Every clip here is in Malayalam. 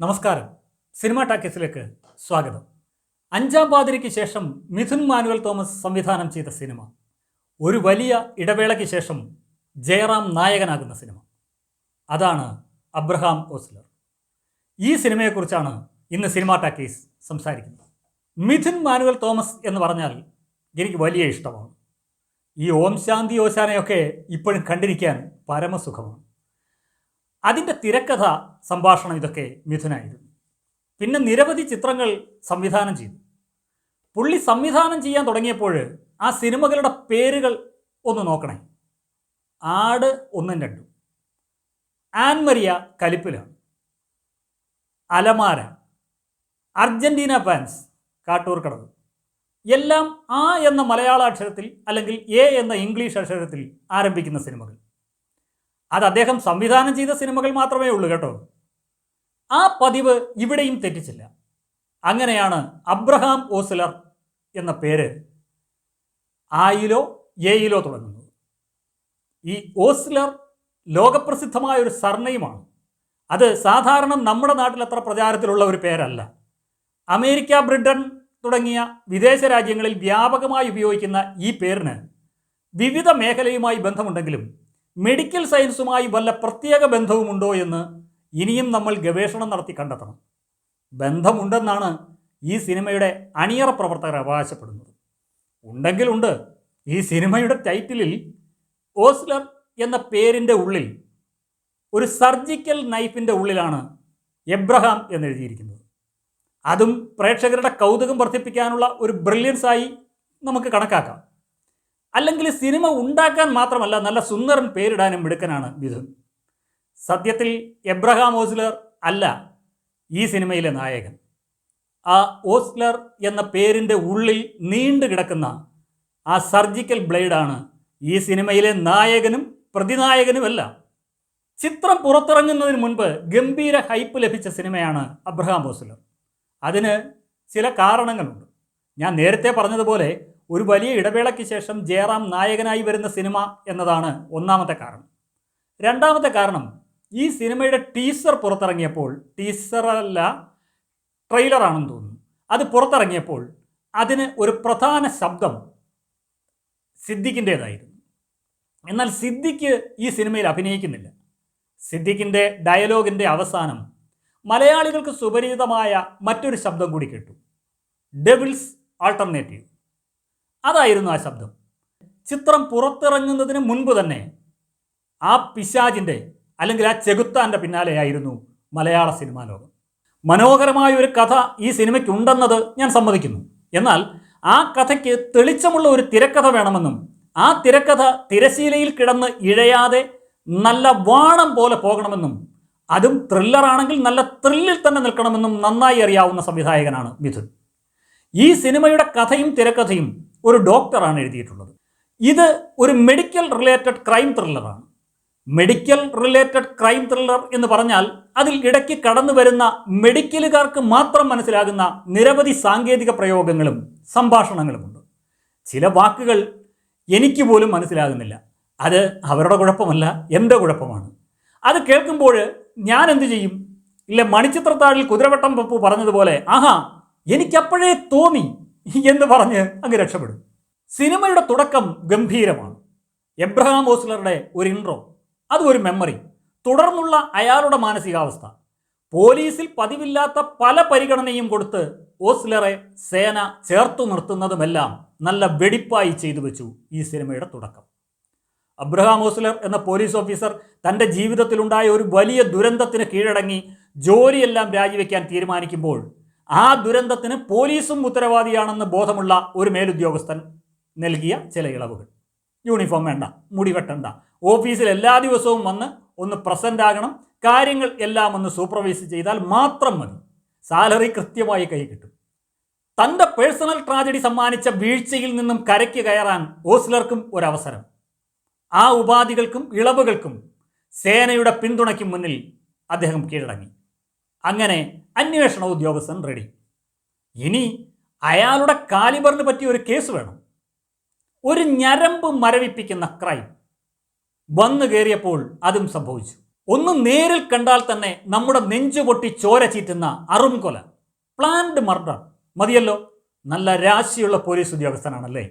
നമസ്കാരം. സിനിമ ടാക്കീസിലേക്ക് സ്വാഗതം. അഞ്ചാം പാതിരിക്ക് ശേഷം മിഥുൻ മാനുവൽ തോമസ് സംവിധാനം ചെയ്ത സിനിമ. ഒരു വലിയ ഇടവേളയ്ക്ക് ശേഷം ജയറാം നായകനാകുന്ന സിനിമ. അതാണ് അബ്രഹാം ഓസ്ലർ. ഈ സിനിമയെക്കുറിച്ചാണ് ഇന്ന് സിനിമ ടാക്കീസ് സംസാരിക്കുന്നത്. മിഥുൻ മാനുവൽ തോമസ് എന്ന് പറഞ്ഞാൽ എനിക്ക് വലിയ ഇഷ്ടമാണ്. ഈ ഓം ശാന്തി ഓശാനയൊക്കെ ഇപ്പോഴും കണ്ടിരിക്കാൻ പരമസുഖമാണ്. അതിന്റെ തിരക്കഥ സംഭാഷണം ഇതൊക്കെ മിഥുനായിരുന്നു. പിന്നെ നിരവധി ചിത്രങ്ങൾ സംവിധാനം ചെയ്തു. പുള്ളി സംവിധാനം ചെയ്യാൻ തുടങ്ങിയപ്പോൾ ആ സിനിമകളുടെ പേരുകൾ ഒന്ന് നോക്കണേ. ആട് ഒന്നും രണ്ടും. ആൻമരിയ കലിപ്പിലാണ്. അലമാര. Argentina fans Kattoor Kadavu. എല്ലാം ആ എന്ന മലയാള അക്ഷരത്തിൽ അല്ലെങ്കിൽ എ എന്ന ഇംഗ്ലീഷ് അക്ഷരത്തിൽ ആരംഭിക്കുന്ന സിനിമകൾ. അത് അദ്ദേഹം സംവിധാനം ചെയ്ത സിനിമകൾ മാത്രമേ ഉള്ളൂ കേട്ടോ. ആ പതിവ് ഇവിടെയും തെറ്റിച്ചില്ല. അങ്ങനെയാണ് അബ്രഹാം ഓസ്ലർ എന്ന പേര് ആയിലോ എയിലോ തുടങ്ങുന്നത്. ഈ ഓസ്ലർ ലോകപ്രസിദ്ധമായ ഒരു സർണയുമാണ് അത് സാധാരണ നമ്മുടെ നാട്ടിൽ അത്ര പ്രചാരത്തിലുള്ള ഒരു പേരല്ല. അമേരിക്ക ബ്രിട്ടൻ തുടങ്ങിയ വിദേശ രാജ്യങ്ങളിൽ വ്യാപകമായി ഉപയോഗിക്കുന്ന ഈ പേരിന് വിവിധ മേഖലയുമായി ബന്ധമുണ്ടെങ്കിലും മെഡിക്കൽ സയൻസുമായി വല്ല പ്രത്യേക ബന്ധവുമുണ്ടോ എന്ന് ഇനിയും നമ്മൾ ഗവേഷണം നടത്തി കണ്ടെത്തണം. ബന്ധമുണ്ടെന്നാണ് ഈ സിനിമയുടെ അണിയറ പ്രവർത്തകർ അവകാശപ്പെടുന്നത്. ഉണ്ടെങ്കിലുണ്ട്. ഈ സിനിമയുടെ ടൈറ്റിലിൽ ഓസ്ലർ എന്ന പേരിന്റെ ഉള്ളിൽ ഒരു സർജിക്കൽ നൈഫിന്റെ ഉള്ളിലാണ് എബ്രഹാം എന്നെഴുതിയിരിക്കുന്നത്. അതും പ്രേക്ഷകരുടെ കൗതുകം വർദ്ധിപ്പിക്കാനുള്ള ഒരു ബ്രില്യൻസായി നമുക്ക് കണക്കാക്കാം. അല്ലെങ്കിൽ സിനിമ ഉണ്ടാക്കാൻ മാത്രമല്ല നല്ല സുന്ദരൻ പേരിടാനും മിടുക്കനാണ് മിഥുൻ സത്യത്തിൽ എബ്രഹാം ഓസ്ലർ അല്ല ഈ സിനിമയിലെ നായകൻ. ആ ഓസ്ലർ എന്ന പേരിന്റെ ഉള്ളിൽ നീണ്ടു കിടക്കുന്ന ആ സർജിക്കൽ ബ്ലേഡാണ് ഈ സിനിമയിലെ നായകനും പ്രതിനായകനുമെല്ലാം. ചിത്രം പുറത്തിറങ്ങുന്നതിന് മുൻപ് ഗംഭീര ഹൈപ്പ് ലഭിച്ച സിനിമയാണ് അബ്രഹാം ഓസ്ലർ. അതിന് ചില കാരണങ്ങളുണ്ട്. ഞാൻ നേരത്തെ പറഞ്ഞതുപോലെ ഒരു വലിയ ഇടവേളയ്ക്ക് ശേഷം ജയറാം നായകനായി വരുന്ന സിനിമ എന്നതാണ് ഒന്നാമത്തെ കാരണം. രണ്ടാമത്തെ കാരണം ഈ സിനിമയുടെ ടീസർ പുറത്തിറങ്ങിയപ്പോൾ ടീസറല്ല ട്രെയിലറാണെന്ന് തോന്നുന്നു. അത് പുറത്തിറങ്ങിയപ്പോൾ അതിന് ഒരു പ്രധാന ശബ്ദം സിദ്ദിഖിന്റേതായിരുന്നു. എന്നാൽ സിദ്ദിഖ് ഈ സിനിമയിൽ അഭിനയിക്കുന്നില്ല. സിദ്ദിഖിന്റെ ഡയലോഗിന്റെ അവസാനം മലയാളികൾക്ക് സുപരിചിതമായ മറ്റൊരു ശബ്ദം കൂടി കേട്ടു. ഡെവിൾസ് ആൾട്ടർനേറ്റീവ് അതായിരുന്നു ആ ശബ്ദം. ചിത്രം പുറത്തിറങ്ങുന്നതിന് മുൻപ് തന്നെ ആ പിശാജിന്റെ അല്ലെങ്കിൽ ആ ചെകുത്താന്റെ പിന്നാലെയായിരുന്നു മലയാള സിനിമാ ലോകം. മനോഹരമായ ഒരു കഥ ഈ സിനിമയ്ക്കുണ്ടെന്നത് ഞാൻ സമ്മതിക്കുന്നു. എന്നാൽ ആ കഥയ്ക്ക് തെളിച്ചമുള്ള ഒരു തിരക്കഥ വേണമെന്നും ആ തിരക്കഥ തിരശീലയിൽ കിടന്ന് ഇഴയാതെ നല്ല വാണം പോലെ പോകണമെന്നും അതും ത്രില്ലറാണെങ്കിൽ നല്ല ത്രില്ലിൽ തന്നെ നിൽക്കണമെന്നും നന്നായി അറിയാവുന്ന സംവിധായകനാണ് മിഥുൻ. ഈ സിനിമയുടെ കഥയും തിരക്കഥയും ഒരു ഡോക്ടറാണ് എഴുതിയിട്ടുള്ളത്. ഇത് ഒരു മെഡിക്കൽ റിലേറ്റഡ് ക്രൈം ത്രില്ലറാണ് മെഡിക്കൽ റിലേറ്റഡ് ക്രൈം ത്രില്ലർ എന്ന് പറഞ്ഞാൽ അതിൽ ഇടയ്ക്ക് കടന്നു വരുന്ന മെഡിക്കലുകാർക്ക് മാത്രം മനസ്സിലാകുന്ന നിരവധി സാങ്കേതിക പ്രയോഗങ്ങളും സംഭാഷണങ്ങളുമുണ്ട് ചില വാക്കുകൾ എനിക്ക് പോലും മനസ്സിലാകുന്നില്ല. അത് അവരുടെ കുഴപ്പമല്ല എന്റെ കുഴപ്പമാണ്. അത് കേൾക്കുമ്പോൾ ഞാൻ എന്തു ചെയ്യും? ഇല്ല മണിച്ചിത്രത്താഴിൽ കുതിരവട്ടം പപ്പു പറഞ്ഞതുപോലെ ആഹാ എനിക്കപ്പോഴേ തോന്നി എന്ന് പറഞ്ഞ് അങ്ങ് രക്ഷപ്പെടും. സിനിമയുടെ തുടക്കം ഗംഭീരമാണ്. എബ്രഹാം ഓസ്ലറുടെ ഒരു ഇൻട്രോ അത് ഒരു മെമ്മറി തുടർന്നുള്ള അയാളുടെ മാനസികാവസ്ഥ. പോലീസിൽ പതിവില്ലാത്ത പല പരിഗണനയും കൊടുത്ത് ഓസ്ലറെ സേന ചേർത്തു നിർത്തുന്നതുമെല്ലാം നല്ല വെടിപ്പായി ചെയ്തു വെച്ചു ഈ സിനിമയുടെ തുടക്കം. അബ്രഹാം ഓസ്ലർ എന്ന പോലീസ് ഓഫീസർ തന്റെ ജീവിതത്തിലുണ്ടായ ഒരു വലിയ ദുരന്തത്തിന് കീഴടങ്ങി ജോലിയെല്ലാം രാജിവെക്കാൻ തീരുമാനിക്കുമ്പോൾ ആ ദുരന്തത്തിന് പോലീസും ഉത്തരവാദിയാണെന്ന് ബോധമുള്ള ഒരു മേലുദ്യോഗസ്ഥൻ നൽകിയ ചില ഇളവുകൾ. യൂണിഫോം വേണ്ട മുടി വെട്ടണ്ട. ഓഫീസിൽ എല്ലാ ദിവസവും വന്ന് ഒന്ന് പ്രസന്റ് ആകണം. കാര്യങ്ങൾ എല്ലാം ഒന്ന് സൂപ്പർവൈസ് ചെയ്താൽ മാത്രം മതി. സാലറി കൃത്യമായി കൈ കിട്ടും. തന്റെ പേഴ്സണൽ ട്രാജഡി സമ്മാനിച്ച വീഴ്ചയിൽ നിന്നും കരയ്ക്ക് കയറാൻ ഓസ്ലർക്കും ഒരവസരം. ആ ഉപാധികൾക്കും ഇളവുകൾക്കും സേനയുടെ പിന്തുണയ്ക്കും മുന്നിൽ അദ്ദേഹം കീഴടങ്ങി. അങ്ങനെ അന്വേഷണ ഉദ്യോഗസ്ഥൻ റെഡി. ഇനി അയാളുടെ കാലിബറിന് പറ്റിയ ഒരു കേസ് വേണം. ഒരു ഞരമ്പ് മരവിപ്പിക്കുന്ന ക്രൈം വന്നു കയറിയപ്പോൾ അതും സംഭവിച്ചു. ഒന്ന് നേരിൽ കണ്ടാൽ തന്നെ നമ്മുടെ നെഞ്ചു പൊട്ടി ചോര ചീറ്റുന്ന അറുംകൊല പ്ലാൻഡ് മർഡർ മതിയല്ലോ? നല്ല രാശിയുള്ള പോലീസ് ഉദ്യോഗസ്ഥനാണല്ലേ?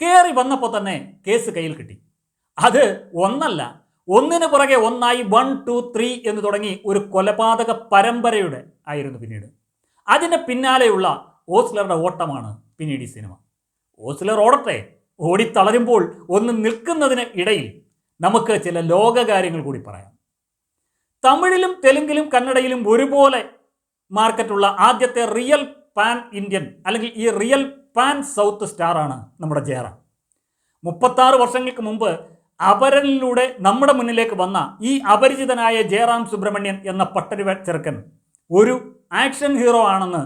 കയറി വന്നപ്പോൾ തന്നെ കേസ് കയ്യിൽ കിട്ടി. അത് ഒന്നല്ല ഒന്നിന് പുറകെ ഒന്നായി വൺ ടു ത്രീ എന്ന് തുടങ്ങി ഒരു കൊലപാതക പരമ്പരയുടെ ആയിരുന്നു പിന്നീട്. അതിന്റെ പിന്നാലെയുള്ള ഓസ്ലറുടെ ഓട്ടമാണ് പിന്നീട് ഈ സിനിമ. ഓസ്ലർ ഓടട്ടെ ഓടിത്തളരുമ്പോൾ ഒന്ന് നിൽക്കുന്നതിന് ഇടയിൽ നമുക്ക് ചില ലോകകാര്യങ്ങൾ കൂടി പറയാം. തമിഴിലും തെലുങ്കിലും കന്നഡയിലും ഒരുപോലെ മാർക്കറ്റുള്ള ആദ്യത്തെ റിയൽ പാൻ ഇന്ത്യൻ അല്ലെങ്കിൽ ഈ റിയൽ പാൻ സൗത്ത് സ്റ്റാറാണ് നമ്മുടെ ജയറാം. മുപ്പത്താറ് വർഷങ്ങൾക്ക് മുമ്പ് അപരനിലൂടെ നമ്മുടെ മുന്നിലേക്ക് വന്ന ഈ അപരിചിതനായ ജയറാം സുബ്രഹ്മണ്യൻ എന്ന പട്ടരുവ ചെറുക്കൻ ഒരു ആക്ഷൻ ഹീറോ ആണെന്ന്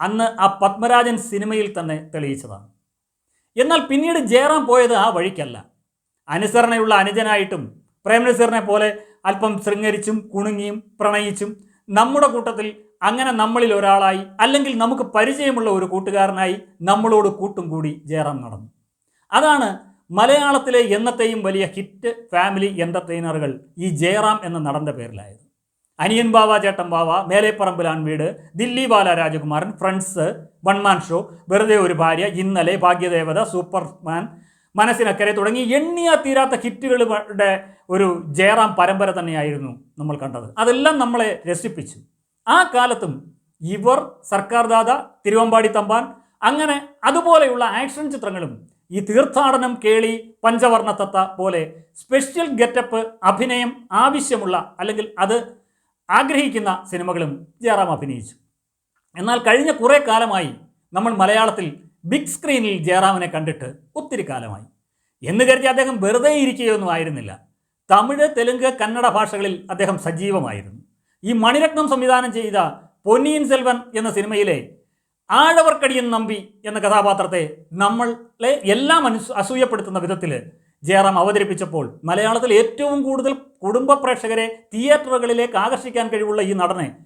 അന്ന് ആ പത്മരാജൻ സിനിമയിൽ തന്നെ തെളിയിച്ചതാണ്. എന്നാൽ പിന്നീട് ജയറാം പോയത് ആ വഴിക്കല്ല. അനുസരണയുള്ള അനുജനായിട്ടും പ്രേംനസീറിനെ പോലെ അല്പം ശൃംഗരിച്ചും കുണുങ്ങിയും പ്രണയിച്ചും നമ്മുടെ കൂട്ടത്തിൽ അങ്ങനെ നമ്മളിൽ ഒരാളായി അല്ലെങ്കിൽ നമുക്ക് പരിചയമുള്ള ഒരു കൂട്ടുകാരനായി നമ്മളോട് കൂട്ടും കൂടി ജയറാം നടന്നു. അതാണ് മലയാളത്തിലെ എന്നത്തെയും വലിയ ഹിറ്റ് ഫാമിലി എന്റർടൈനറുകൾ ഈ ജയറാം എന്ന നടന്റെ പേരിലായത്. അനിയൻ ബാവ ചേട്ടൻ ബാവ മേലേപ്പറമ്പിലാൻ വീട് ദില്ലി ബാല രാജകുമാരൻ ഫ്രണ്ട്സ് വൺമാൻ ഷോ വെറുതെ ഒരു ഭാര്യ ഇന്നലെ ഭാഗ്യദേവത സൂപ്പർമാൻ മനസ്സിനക്കരെ തുടങ്ങി എണ്ണിയാ തീരാത്ത ഹിറ്റുകളുടെ ഒരു ജയറാം പരമ്പര തന്നെയായിരുന്നു നമ്മൾ കണ്ടത്. അതെല്ലാം നമ്മളെ രസിപ്പിച്ചു. ആ കാലത്തും ഇവർ സർക്കാർ ദാദ തിരുവമ്പാടി തമ്പാൻ അങ്ങനെ അതുപോലെയുള്ള ആക്ഷൻ ചിത്രങ്ങളും ഈ തീർത്ഥാടനം കേളി പഞ്ചവർണത്തത്ത പോലെ സ്പെഷ്യൽ ഗെറ്റപ്പ് അഭിനയം ആവശ്യമുള്ള അല്ലെങ്കിൽ അത് ആഗ്രഹിക്കുന്ന സിനിമകളും ജയറാം അഭിനയിച്ചു. എന്നാൽ കഴിഞ്ഞ കുറേ കാലമായി നമ്മൾ മലയാളത്തിൽ ബിഗ് സ്ക്രീനിൽ ജയറാമിനെ കണ്ടിട്ട് ഒത്തിരി കാലമായി. എന്ന് കരുതി അദ്ദേഹം വെറുതെ ഇരിക്കുകയൊന്നും ആയിരുന്നില്ല. തമിഴ് തെലുങ്ക് കന്നഡ ഭാഷകളിൽ അദ്ദേഹം സജീവമായിരുന്നു. ഈ മണിരത്നം സംവിധാനം ചെയ്ത പൊന്നിയിൻ സെൽവൻ എന്ന സിനിമയിലെ ആഴവർക്കടിയൻ നമ്പി എന്ന കഥാപാത്രത്തെ നമ്മളെ എല്ലാം അനു അസൂയപ്പെടുത്തുന്ന വിധത്തിൽ ജയറാം അവതരിപ്പിച്ചപ്പോൾ മലയാളത്തിൽ ഏറ്റവും കൂടുതൽ കുടുംബ പ്രേക്ഷകരെ തിയേറ്ററുകളിലേക്ക് ആകർഷിക്കാൻ കഴിവുള്ള ഈ നടനെ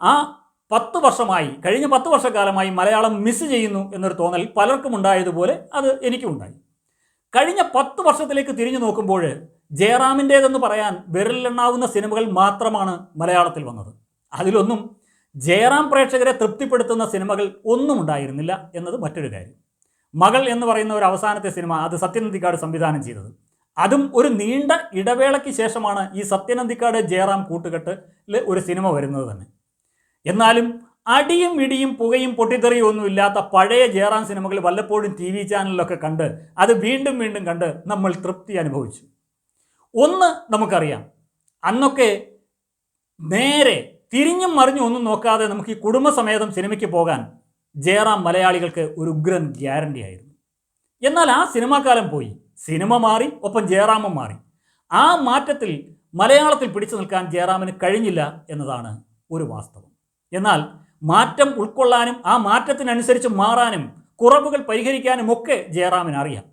ആ പത്ത് വർഷമായി കഴിഞ്ഞ പത്ത് വർഷക്കാലമായി മലയാളം മിസ് ചെയ്യുന്നു എന്നൊരു തോന്നൽ പലർക്കും ഉണ്ടായതുപോലെ അത് എനിക്കും ഉണ്ടായി. കഴിഞ്ഞ പത്ത് വർഷത്തിലേക്ക് തിരിഞ്ഞു നോക്കുമ്പോൾ ജയറാമിന്റേതെന്ന് പറയാൻ വിരലിലെണ്ണാവുന്ന സിനിമകൾ മാത്രമാണ് മലയാളത്തിൽ വന്നത്. അതിലൊന്നും ജയറാം പ്രേക്ഷകരെ തൃപ്തിപ്പെടുത്തുന്ന സിനിമകൾ ഒന്നും ഉണ്ടായിരുന്നില്ല എന്നത് മറ്റൊരു കാര്യം. മകൾ എന്ന് പറയുന്ന ഒരു അവസാനത്തെ സിനിമ അത് സത്യനന്ദിക്കാട് സംവിധാനം ചെയ്തത്. അതും ഒരു നീണ്ട ഇടവേളയ്ക്ക് ശേഷമാണ് ഈ സത്യനന്ദിക്കാട് ജയറാം കൂട്ടുകെട്ടിൽ ഒരു സിനിമ വരുന്നത് തന്നെ. എന്നാലും അടിയും ഇടിയും പുകയും പൊട്ടിത്തെറിയും ഒന്നും ഇല്ലാത്ത പഴയ ജയറാം സിനിമകൾ വല്ലപ്പോഴും ടി വി ചാനലിലൊക്കെ കണ്ട് അത് വീണ്ടും വീണ്ടും കണ്ട് നമ്മൾ തൃപ്തി അനുഭവിച്ചു. ഒന്ന് നമുക്കറിയാം. അന്നൊക്കെ നേരെ തിരിഞ്ഞും മറിഞ്ഞും ഒന്നും നോക്കാതെ നമുക്ക് ഈ കുടുംബസമേതം സിനിമയ്ക്ക് പോകാൻ ജയറാം മലയാളികൾക്ക് ഒരു ഉഗ്രൻ ഗ്യാരണ്ടി ആയിരുന്നു. എന്നാൽ ആ സിനിമാക്കാലം പോയി. സിനിമ മാറി ഒപ്പം ജയറാമും മാറി. ആ മാറ്റത്തിൽ മലയാളത്തിൽ പിടിച്ചു നിൽക്കാൻ ജയറാമിന് കഴിഞ്ഞില്ല എന്നതാണ് ഒരു വാസ്തവം. എന്നാൽ മാറ്റം ഉൾക്കൊള്ളാനും ആ മാറ്റത്തിനനുസരിച്ച് മാറാനും കുറവുകൾ പരിഹരിക്കാനും ഒക്കെ ജയറാമിന് അറിയാം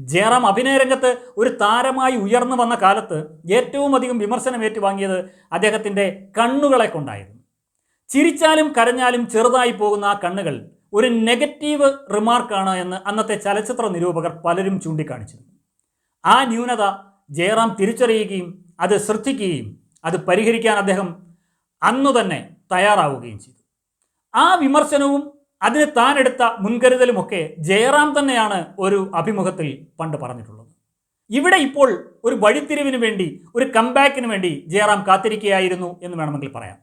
ജയറാം അഭിനയ രംഗത്ത് ഒരു താരമായി ഉയർന്നു വന്ന കാലത്ത് ഏറ്റവും അധികം വിമർശനം ഏറ്റുവാങ്ങിയത് അദ്ദേഹത്തിന്റെ കണ്ണുകളെ കൊണ്ടായിരുന്നു. ചിരിച്ചാലും കരഞ്ഞാലും ചെറുതായി പോകുന്ന ആ കണ്ണുകൾ ഒരു നെഗറ്റീവ് റിമാർക്കാണ് എന്ന് അന്നത്തെ ചലച്ചിത്ര നിരൂപകർ പലരും ചൂണ്ടിക്കാണിച്ചിരുന്നു. ആ ന്യൂനത ജയറാം തിരിച്ചറിയുകയും അത് ശ്രദ്ധിക്കുകയും അത് പരിഹരിക്കാൻ അദ്ദേഹം അന്നു തന്നെ തയ്യാറാവുകയും ചെയ്തു. ആ വിമർശനവും അതിന് താൻ എടുത്ത മുൻകരുതലുമൊക്കെ ജയറാം തന്നെയാണ് ഒരു അഭിമുഖത്തിൽ പണ്ട് പറഞ്ഞിട്ടുള്ളത്. ഇവിടെ ഇപ്പോൾ ഒരു വഴിത്തിരിവിന് വേണ്ടി ഒരു കംബാക്കിന് വേണ്ടി ജയറാം കാത്തിരിക്കുകയായിരുന്നു എന്ന് വേണമെങ്കിൽ പറയാം.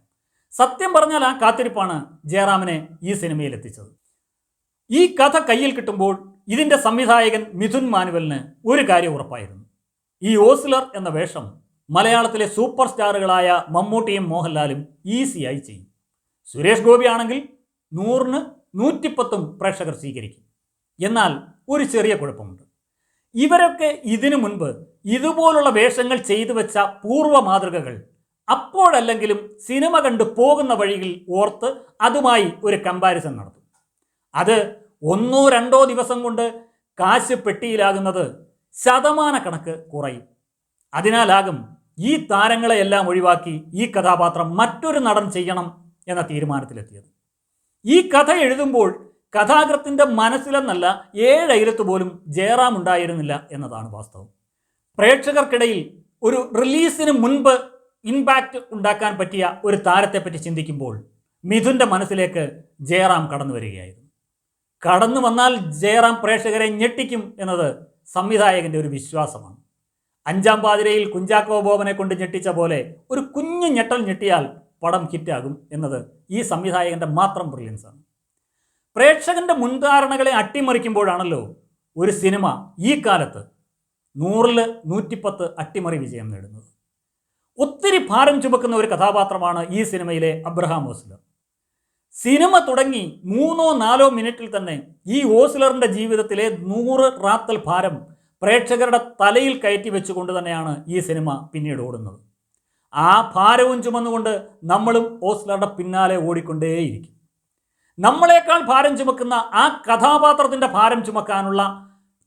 സത്യം പറഞ്ഞാൽ ആ കാത്തിരിപ്പാണ് ജയറാമിനെ ഈ സിനിമയിൽ എത്തിച്ചത്. ഈ കഥ കയ്യിൽ കിട്ടുമ്പോൾ ഇതിന്റെ സംവിധായകൻ മിഥുൻ മാനുവലിന് ഒരു കാര്യം ഉറപ്പായിരുന്നു. ഈ ഓസ്ലർ എന്ന വേഷം മലയാളത്തിലെ സൂപ്പർ സ്റ്റാറുകളായ മമ്മൂട്ടിയും മോഹൻലാലും ഈസിയായി ചെയ്യും. സുരേഷ് ഗോപി ആണെങ്കിൽ നൂറിന് നൂറ്റിപ്പത്തും പ്രേക്ഷകർ സ്വീകരിക്കും. എന്നാൽ ഒരു ചെറിയ കുഴപ്പമുണ്ട്. ഇവരൊക്കെ ഇതിനു മുൻപ് ഇതുപോലുള്ള വേഷങ്ങൾ ചെയ്തു വെച്ച പൂർവ മാതൃകകൾ അപ്പോഴല്ലെങ്കിലും സിനിമ കണ്ട് പോകുന്ന വഴിയിൽ ഓർത്ത് അതുമായി ഒരു കമ്പാരിസൺ നടത്തും. അത് ഒന്നോ രണ്ടോ ദിവസം കൊണ്ട് കാശ് പെട്ടിയിലാകുന്നത് ശതമാനക്കണക്ക് കുറയും. അതിനാലാകും ഈ താരങ്ങളെയെല്ലാം ഒഴിവാക്കി ഈ കഥാപാത്രം മറ്റൊരു നടൻ ചെയ്യണം എന്ന തീരുമാനത്തിലെത്തിയത്. ഈ കഥ എഴുതുമ്പോൾ കഥാകൃത്തിന്റെ മനസ്സിലെന്നല്ല ഏഴയിലത്ത് പോലും ജയറാം ഉണ്ടായിരുന്നില്ല എന്നതാണ് വാസ്തവം. പ്രേക്ഷകർക്കിടയിൽ ഒരു റിലീസിന് മുൻപ് ഇമ്പാക്റ്റ് ഉണ്ടാക്കാൻ പറ്റിയ ഒരു താരത്തെപ്പറ്റി ചിന്തിക്കുമ്പോൾ മിഥുന്റെ മനസ്സിലേക്ക് ജയറാം കടന്നു വരികയായിരുന്നു. കടന്നു വന്നാൽ ജയറാം പ്രേക്ഷകരെ ഞെട്ടിക്കും എന്നത് സംവിധായകന്റെ ഒരു വിശ്വാസമാണ്. അഞ്ചാം പാതിരയിൽ കുഞ്ചാക്കോ ബോബനെ കൊണ്ട് ഞെട്ടിച്ച പോലെ ഒരു കുഞ്ഞു ഞെട്ടൽ ഞെട്ടിയാൽ പടം ഹിറ്റാകും എന്നത് ഈ സംവിധായകന്റെ മാത്രം ബ്രില്യൻസ് ആണ്. പ്രേക്ഷകന്റെ മുൻധാരണകളെ അട്ടിമറിക്കുമ്പോഴാണല്ലോ ഒരു സിനിമ ഈ കാലത്ത് നൂറിൽ നൂറ്റിപ്പത്ത് അട്ടിമറി വിജയം നേടുന്നത്. ഒത്തിരി ഭാരം ചുമക്കുന്ന ഒരു കഥാപാത്രമാണ് ഈ സിനിമയിലെ അബ്രഹാം ഓസ്ലർ. സിനിമ തുടങ്ങി മൂന്നോ നാലോ മിനിറ്റിൽ തന്നെ ഈ ഓസ്ലറിന്റെ ജീവിതത്തിലെ നൂറ് റാത്തൽ ഭാരം പ്രേക്ഷകരുടെ തലയിൽ കയറ്റി വെച്ചുകൊണ്ട് തന്നെയാണ് ഈ സിനിമ പിന്നീട് ഓടുന്നത്. ആ ഭാരവും ചുമന്നുകൊണ്ട് നമ്മളും ഓസ്ലറുടെ പിന്നാലെ ഓടിക്കൊണ്ടേയിരിക്കും. നമ്മളെക്കാൾ ഭാരം ചുമക്കുന്ന ആ കഥാപാത്രത്തിന്റെ ഭാരം ചുമക്കാനുള്ള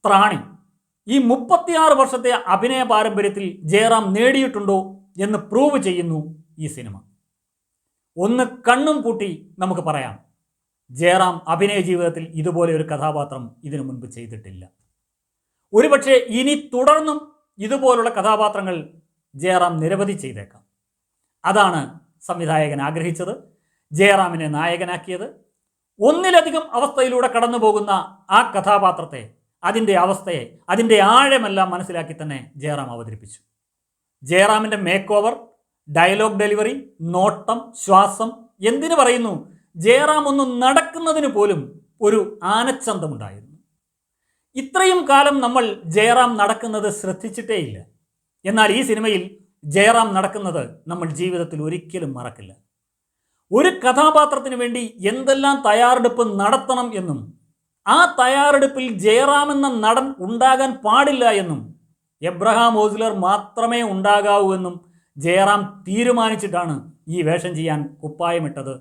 ത്രാണി ഈ മുപ്പത്തിയാറ് വർഷത്തെ അഭിനയ പാരമ്പര്യത്തിൽ ജയറാം നേടിയിട്ടുണ്ടോ എന്ന് പ്രൂവ് ചെയ്യുന്നു ഈ സിനിമ. ഒന്ന് കണ്ണും പൂട്ടി നമുക്ക് പറയാം. ജയറാം അഭിനയ ജീവിതത്തിൽ ഇതുപോലെ ഒരു കഥാപാത്രം ഇതിനു മുൻപ് ചെയ്തിട്ടില്ല. ഒരുപക്ഷെ ഇനി തുടർന്നും ഇതുപോലുള്ള കഥാപാത്രങ്ങൾ ജയറാം നിരവധി ചെയ്തേക്കാം. അതാണ് സംവിധായകൻ ആഗ്രഹിച്ചത്. ജയറാമിനെ നായകനാക്കിയത്. ഒന്നിലധികം അവസ്ഥയിലൂടെ കടന്നു പോകുന്ന ആ കഥാപാത്രത്തെ അതിന്റെ അവസ്ഥയെ അതിന്റെ ആഴമെല്ലാം മനസ്സിലാക്കി തന്നെ ജയറാം അവതരിപ്പിച്ചു. ജയറാമിന്റെ മേക്ക് ഓവർ ഡയലോഗ് ഡെലിവറി നോട്ടം ശ്വാസം എന്തിനു പറയുന്നു? ജയറാം ഒന്ന് നടക്കുന്നതിന് പോലും ഒരു ആനച്ചന്തമുണ്ടായിരുന്നു. ഇത്രയും കാലം നമ്മൾ ജയറാം നടക്കുന്നത് ശ്രദ്ധിച്ചിട്ടേയില്ല. എന്നാൽ ഈ സിനിമയിൽ ജയറാം നടക്കുന്നത് നമ്മൾ ജീവിതത്തിൽ ഒരിക്കലും മറക്കില്ല. ഒരു കഥാപാത്രത്തിന് വേണ്ടി എന്തെല്ലാം തയ്യാറെടുപ്പ് നടത്തണം എന്നും ആ തയ്യാറെടുപ്പിൽ ജയറാം എന്ന നടൻ ഉണ്ടാകാൻ പാടില്ല എന്നും എബ്രഹാം ഓസ്ലർ മാത്രമേ ഉണ്ടാകാവൂ എന്നും ജയറാം തീരുമാനിച്ചിട്ടാണ് ഈ വേഷം ചെയ്യാൻ കുപ്പായമിട്ടത്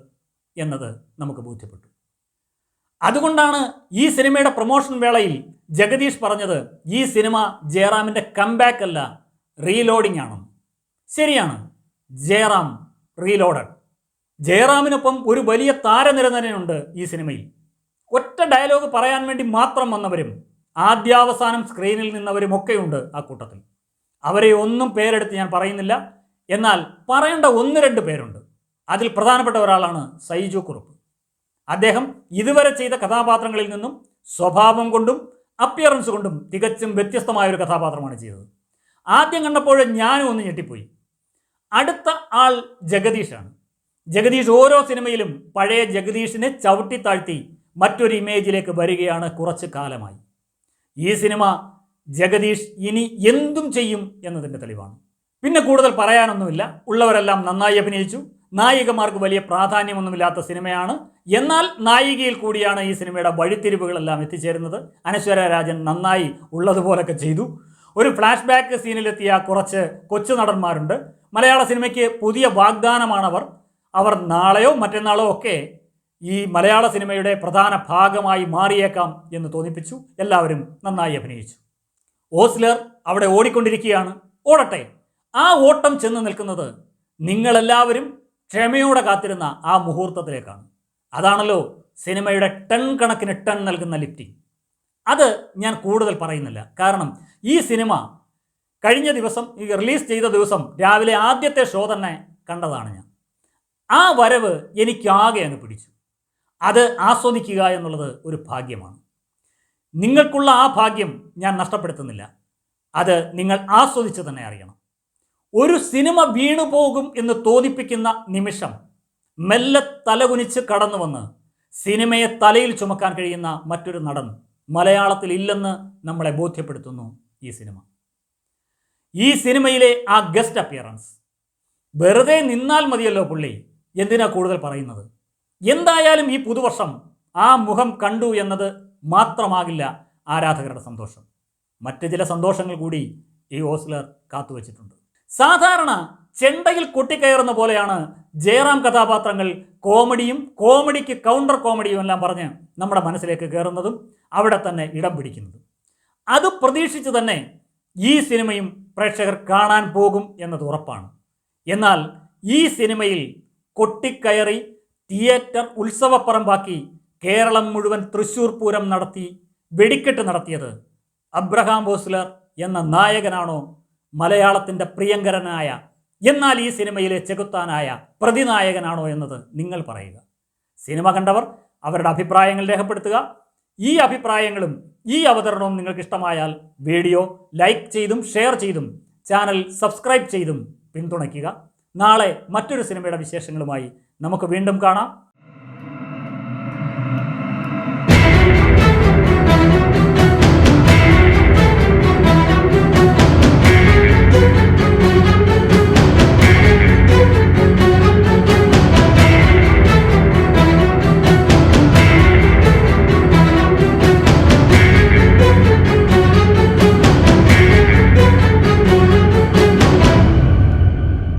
എന്നത് നമുക്ക് ബോധ്യപ്പെട്ടു. അതുകൊണ്ടാണ് ഈ സിനിമയുടെ പ്രൊമോഷൻ വേളയിൽ ജഗദീഷ് പറഞ്ഞത് ഈ സിനിമ ജയറാമിന്റെ കംബാക്ക് അല്ല റീലോഡിംഗ് ആണ് ശരിയാണ്. ജയറാം റീലോഡഡ് ജയറാമിനൊപ്പം ഒരു വലിയ താരനിര തന്നെയുണ്ട് ഈ സിനിമയിൽ. ഒറ്റ ഡയലോഗ് പറയാൻ വേണ്ടി മാത്രം വന്നവരും ആദ്യാവസാനം സ്ക്രീനിൽ നിന്നവരും ഒക്കെയുണ്ട് ആ കൂട്ടത്തിൽ. അവരെ ഒന്നും പേരെടുത്ത് ഞാൻ പറയുന്നില്ല. എന്നാൽ പറയേണ്ട ഒന്ന് രണ്ട് പേരുണ്ട്. അതിൽ പ്രധാനപ്പെട്ട ഒരാളാണ് സൈജു കുറുപ്പ്. അദ്ദേഹം ഇതുവരെ ചെയ്ത കഥാപാത്രങ്ങളിൽ നിന്നും സ്വഭാവം കൊണ്ടും അപ്പിയറൻസ് കൊണ്ടും തികച്ചും വ്യത്യസ്തമായ ഒരു കഥാപാത്രമാണ് ചെയ്തത്. ആദ്യം കണ്ടപ്പോൾ ഞാനും ഒന്ന് ഞെട്ടിപ്പോയി. അടുത്ത ആൾ ജഗദീഷാണ്. ജഗദീഷ് ഓരോ സിനിമയിലും പഴയ ജഗദീഷിനെ ചവിട്ടി താഴ്ത്തി മറ്റൊരു ഇമേജിലേക്ക് വരികയാണ് കുറച്ച് കാലമായി. ഈ സിനിമ ജഗദീഷ് ഇനി എന്തും ചെയ്യും എന്നതിന്റെ തെളിവാണ്. പിന്നെ കൂടുതൽ പറയാനൊന്നുമില്ല. ഉള്ളവരെല്ലാം നന്നായി അഭിനയിച്ചു. നായികമാർക്ക് വലിയ പ്രാധാന്യമൊന്നുമില്ലാത്ത സിനിമയാണ്. എന്നാൽ നായികയിൽ കൂടിയാണ് ഈ സിനിമയുടെ വഴിത്തിരിവുകളെല്ലാം എത്തിച്ചേരുന്നത്. അനശ്വര രാജൻ നന്നായി ഉള്ളതുപോലൊക്കെ ചെയ്തു. ഒരു ഫ്ലാഷ് ബാക്ക് സീനിലെത്തിയ കുറച്ച് കൊച്ചു നടന്മാരുണ്ട്. മലയാള സിനിമയ്ക്ക് പുതിയ വാഗ്ദാനമാണവർ. അവർ നാളെയോ മറ്റന്നാളോ ഒക്കെ ഈ മലയാള സിനിമയുടെ പ്രധാന ഭാഗമായി മാറിയേക്കാം എന്ന് തോന്നിപ്പിച്ചു. എല്ലാവരും നന്നായി അഭിനയിച്ചു. ഓസ്ലർ അവിടെ ഓടിക്കൊണ്ടിരിക്കുകയാണ്. ഓടട്ടെ ആ ഓട്ടം ചെന്ന് നിൽക്കുന്നത് നിങ്ങളെല്ലാവരും ക്ഷമയോടെ കാത്തിരുന്ന ആ മുഹൂർത്തത്തിലേക്കാണ്. അതാണല്ലോ സിനിമയുടെ ടൺ കണക്കിന് ടൺ നൽകുന്ന ലിഫ്റ്റിംഗ് അത് ഞാൻ കൂടുതൽ പറയുന്നില്ല. കാരണം ഈ സിനിമ കഴിഞ്ഞ ദിവസം ഈ റിലീസ് ചെയ്ത ദിവസം രാവിലെ ആദ്യത്തെ ഷോ തന്നെ കണ്ടതാണ് ഞാൻ. ആ വരവ് എനിക്കാകെ അങ്ങ് പിടിച്ചു. അത് ആസ്വദിക്കുക എന്നുള്ളത് ഒരു ഭാഗ്യമാണ്. നിങ്ങൾക്കുള്ള ആ ഭാഗ്യം ഞാൻ നഷ്ടപ്പെടുത്തുന്നില്ല. അത് നിങ്ങൾ ആസ്വദിച്ച് തന്നെ അറിയണം. ഒരു സിനിമ വീണു പോകും എന്ന് തോന്നിപ്പിക്കുന്ന നിമിഷം മെല്ലെ തലകുനിച്ച് കടന്നു വന്ന് സിനിമയെ തലയിൽ ചുമക്കാൻ കഴിയുന്ന മറ്റൊരു നടൻ മലയാളത്തിൽ ഇല്ലെന്ന് നമ്മളെ ബോധ്യപ്പെടുത്തുന്നു. ഈ സിനിമ. ഈ സിനിമയിലെ ആ ഗസ്റ്റ് അപ്പിയറൻസ് വെറുതെ നിന്നാൽ മതിയല്ലോ പുള്ളി എന്തിനാ കൂടുതൽ പറയുന്നത്? എന്തായാലും ഈ പുതുവർഷം ആ മുഖം കണ്ടു എന്നത് മാത്രമാകില്ല ആരാധകരുടെ സന്തോഷം. മറ്റ് ചില സന്തോഷങ്ങൾ കൂടി ഈ ഓസ്ലർ കാത്തുവച്ചിട്ടുണ്ട്. സാധാരണ ചെണ്ടയിൽ കൊട്ടിക്കയറുന്ന പോലെയാണ് ജയറാം കഥാപാത്രങ്ങൾ കോമഡിയും കോമഡിക്ക് കൗണ്ടർ കോമഡിയും എല്ലാം പറഞ്ഞ് നമ്മുടെ മനസ്സിലേക്ക് കയറുന്നതും അവിടെ തന്നെ ഇടം പിടിക്കുന്നതും. അത് പ്രതീക്ഷിച്ച് തന്നെ ഈ സിനിമയും പ്രേക്ഷകർ കാണാൻ പോകും എന്നത് ഉറപ്പാണ്. എന്നാൽ ഈ സിനിമയിൽ കൊട്ടിക്കയറി തിയേറ്റർ ഉത്സവപ്പറമ്പാക്കി കേരളം മുഴുവൻ തൃശ്ശൂർ പൂരം നടത്തി വെടിക്കെട്ട് നടത്തിയത് അബ്രഹാം ബോസ്ലർ എന്ന നായകനാണോ മലയാളത്തിന്റെ പ്രിയങ്കരനായ എന്നാൽ ഈ സിനിമയിലെ ചെകുത്താനായ പ്രതിനായകനാണോ എന്നത് നിങ്ങൾ പറയുക. സിനിമ കണ്ടവർ അവരുടെ അഭിപ്രായങ്ങൾ രേഖപ്പെടുത്തുക. ഈ അഭിപ്രായങ്ങളും ഈ അവതരണവും നിങ്ങൾക്ക് ഇഷ്ടമായാൽ വീഡിയോ ലൈക്ക് ചെയ്തും ഷെയർ ചെയ്തും ചാനൽ സബ്സ്ക്രൈബ് ചെയ്തും പിന്തുണയ്ക്കുക. നാളെ മറ്റൊരു സിനിമയുടെ വിശേഷങ്ങളുമായി നമുക്ക് വീണ്ടും കാണാം.